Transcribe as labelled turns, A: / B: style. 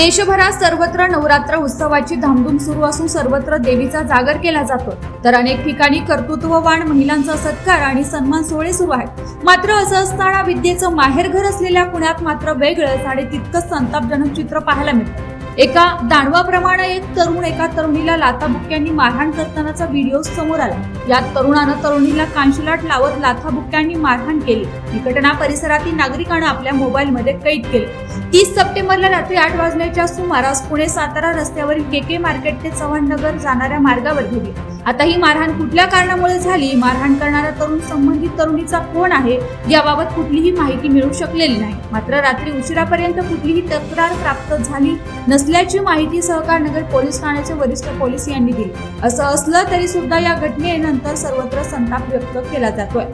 A: देशभरात सर्वत्र नवरात्र उत्सवाची धामधूम सुरू असून सर्वत्र देवीचा जागर केला जातो. तर अनेक ठिकाणी कर्तृत्ववान महिलांचा सत्कार आणि सन्मान सोहळे सुरू आहेत. मात्र असं असताना विद्येचं माहेरघर असलेल्या पुण्यात मात्र वेगळंच आणि तितकंच संतापजनक चित्र पाहायला मिळतं. एका दानवाप्रमाणे एक तरुण एका तरुणीला लाथाबुक्क्यांनी मारहाण करतानाचा व्हिडिओ समोर आला. यात तरुणानं तरुणीला कांशलाट लावत लाथाबुक्क्यांनी मारहाण केली. ही घटना परिसरातील नागरिकांना आपल्या मोबाईलमध्ये कैद केली. तीस सप्टेंबरला रात्री आठ वाजण्याच्या सुमारास पुणे सातारा रस्त्यावरील के के मार्केट ते चव्हाण नगर जाणाऱ्या मार्गावर घडली आता ही मारहाण कुठल्या कारणामुळे झाली? मारहाण करणारा तरुण संबंधित तरुणीचा कोण आहे? याबाबत कुठलीही माहिती मिळू शकलेली नाही. मात्र रात्री उशिरापर्यंत कुठलीही तक्रार प्राप्त झाली नसल्याची माहिती सहकार नगर पोलीस ठाण्याचे वरिष्ठ पोलीस यांनी दिली. असं असलं तरी सुद्धा या घटनेनंतर सर्वत्र संताप व्यक्त केला जातोय.